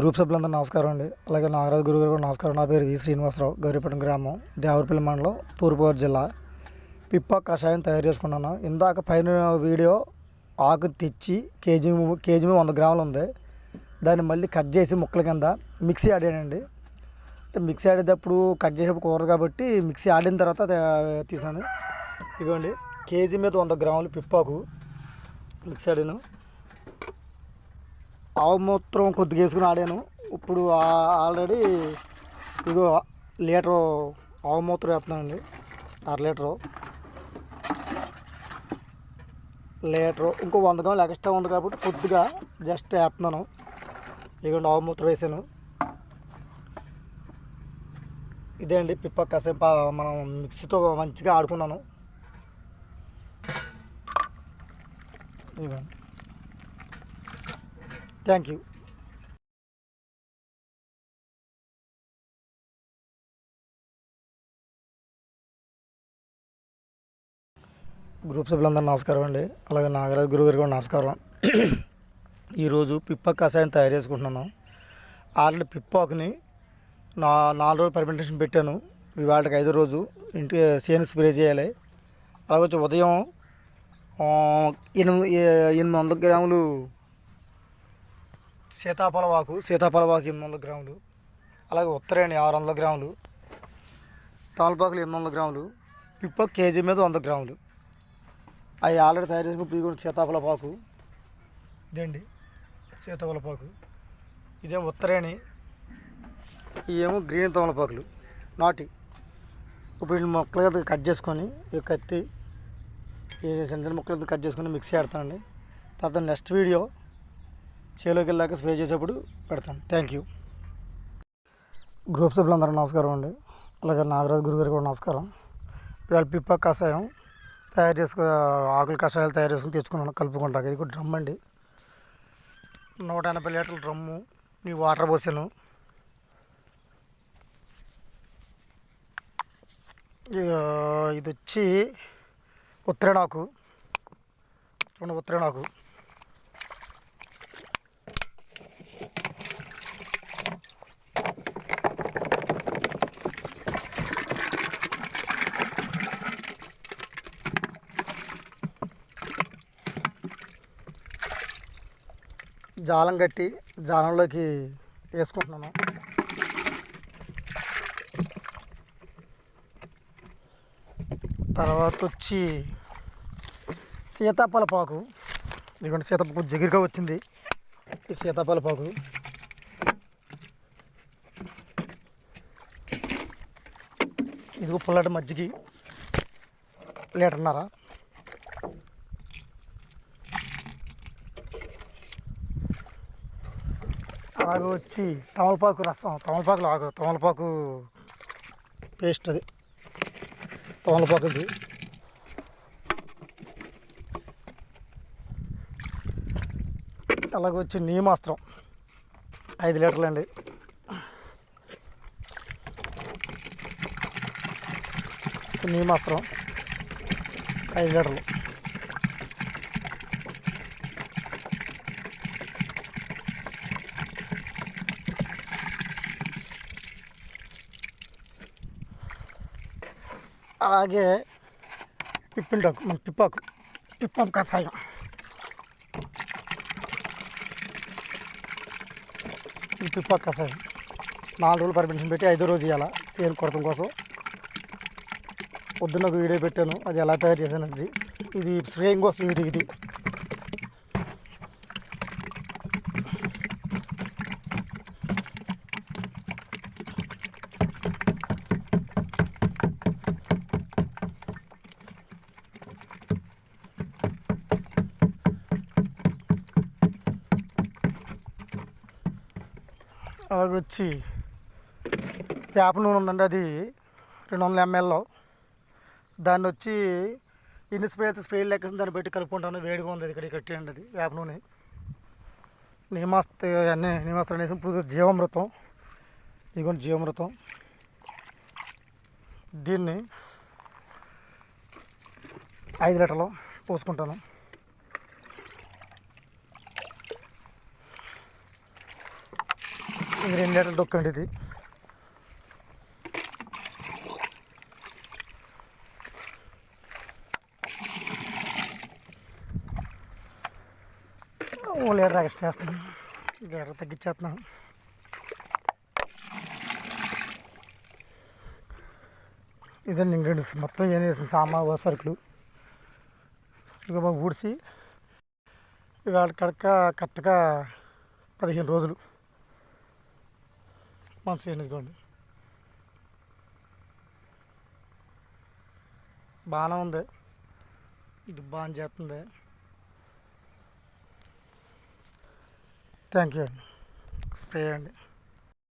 Group సభ్యులందరూ నమస్కారం అండి. అలాగే నాగరాజు గురువు గారు నమస్కారం. నా పేరు వి శ్రీనివాసరావు గౌరీపట్నం గ్రామం దేవరపల్లి మండలం తూర్పుగోదావరి జిల్లా. పిప్ప కషాయం తయారు చేసుకున్నాను. ఇందాక పైన వీడియో ఆకు తెచ్చి కేజీ కేజీ వంద గ్రాములు ఉంది. దాన్ని మళ్ళీ కట్ చేసి ముక్కల కింద మిక్సీ ఆడానండి. అంటే మిక్సీ ఆడేటప్పుడు కట్ చేసేప్పుడు కూరదు కాబట్టి మిక్సీ ఆడిన తర్వాత తీసాను. ఇదిగోండి కేజీ మీద వంద గ్రాములు పిప్పాకు మిక్సీ ఆడాను. ఆవు మూత్రం కొద్దిగా వేసుకుని ఆడాను. ఇప్పుడు ఆల్రెడీ ఇదిగో లీటరు ఆవు మూత్రం వేస్తున్నానండి. అర లీటరు. లీటరు ఇంకో వంద గ్రాములు ఎక్స్ట్రా ఉంది కాబట్టి కొద్దిగా జస్ట్ వేస్తున్నాను. ఇదిగోండి ఆవు మూత్రం వేసాను. ఇదే అండి పిప్ప కాసేపు మనం మిక్సీతో మంచిగా ఆడుకున్నాను. ఇదిగోండి. Thank you. గ్రూప్ సభ్యులందరూ నమస్కారం అండి. అలాగే నాగరాజు గురువు గారికి కూడా నమస్కారం. ఈరోజు పిప్ప కషాయం తయారు చేసుకుంటున్నాను ఆల్రెడీ పిప్పాకుని నా నాలుగు రోజులు పర్మెంటేషన్ పెట్టాను. ఇవాళకి ఐదో రోజు ఇంటి సేను స్ప్రే చేయాలి. అలాగే వచ్చి ఉదయం ఎనిమిది ఎనిమిది వందల గ్రాములు సీతాఫలవాకు సీతాఫలవాకు ఎనిమిది వందల గ్రాములు అలాగే ఉత్తరాయణి ఆరు వందల గ్రాములు తమలపాకులు ఎనిమిది వందల గ్రాములు పిప్ప కేజీ మీద వంద గ్రాములు. అవి ఆల్రెడీ తయారు చేసుకుని ఇదిగోండి సీతాఫలపాకు ఇదండి? సీతాఫలపాకు. ఇదేమో ఉత్తరాయణి ఇవేమో గ్రీన్ తమలపాకులు నాటి. ఇప్పుడు మొక్కలు కట్ చేసుకొని ఈ కత్తి ఈ చిన్న చిన్న ముక్కలు కట్ చేసుకొని మిక్సీ ఆడతానండి. తర్వాత నెక్స్ట్ వీడియో చేలోకి వెళ్ళాక స్ప్రే చేసేప్పుడు పెడతాను. థ్యాంక్ యూ గ్రూప్ సభ్యులందరూ నమస్కారం అండి. అలాగే నాగరాజు గురుగారు కూడా నమస్కారం. ఇవాళ పిప్ప కషాయం తయారు చేసుకు ఆకుల కషాయాలు తయారు చేసుకుని తెచ్చుకున్నాను కలుపుకుంటాక. ఇది కూడా డ్రమ్ అండి. నూట ఎనభై లీటర్ల డ్రమ్ము నీ వాటర్ పోసాను. ఇక ఇది వచ్చి ఉత్తరేణాకు చూడండి ఉత్తరేణాకు జాలం కట్టి జాలంలోకి వేసుకుంటున్నాను. తర్వాత వచ్చి సీతాఫల పాకు. ఇదిగోండి సీతాఫల జిగిరిగా వచ్చింది. ఈ సీతాఫల పాకు. ఇదిగో పుల్లటి మజ్జిగి లీటర్న్నర. అలాగే వచ్చి తమలపాకు రసం తమలపాకు లాగు తమలపాకు పేస్ట్ అది. తమలపాకుది అలాగే వచ్చి నీమాస్త్రం ఐదు లీటర్లు అండి నీమాస్త్రం ఐదు లీటర్లు. అలాగే పిప్పిండాకు మన పిప్పాకు పిప్పాకు కషాయం ఈ పిప్పాకు కషాయం నాలుగు రోజులు పర్మిషన్ పెట్టి ఐదో రోజు ఇవ్వాల సేల్ కొరతం కోసం. పొద్దున్న ఒక వీడియో పెట్టాను అది ఎలా తయారు చేశాను అది ఇది స్ప్రేయింగ్ కోసం వీడియో ఇది. అలాగే వచ్చి వేప నూనె ఉందండి అది. రెండు వందల ఎంఎల్ దాన్ని వచ్చి ఇన్ని స్ప్రే స్ప్రే లెక్క దాన్ని పెట్టి కలుపుకుంటాను. వేడిగా ఉంది ఇక్కడ కట్టేయండి అది వేప నూనె. నిమాస్త అన్నీ నిమాస్త్రం వేసి ఇప్పుడు జీవామృతం. ఇదిగోండి జీవామృతం. దీన్ని ఐదు లీటర్లు పోసుకుంటాను. ఇది రెండు లీటర్ల డొక్కు అండి ఇది. ఓ లీటర్ ఎక్స్ట్రా చేస్తున్నాం లీటర్ తగ్గించేస్తున్నాం ఇదండి ఇంగ్రీడియంట్స్ మొత్తం ఏం చేసిన సామాన్ సరుకులు. ఇక ఊడ్చి ఇవాళ కడక కరెక్ట్గా పదిహేను రోజులు. మనసు ఎన్నుకోండి బాగానే ఉంది. ఇది బాగా చేస్తుంది. థ్యాంక్ యూ అండి. స్ప్రే అండి.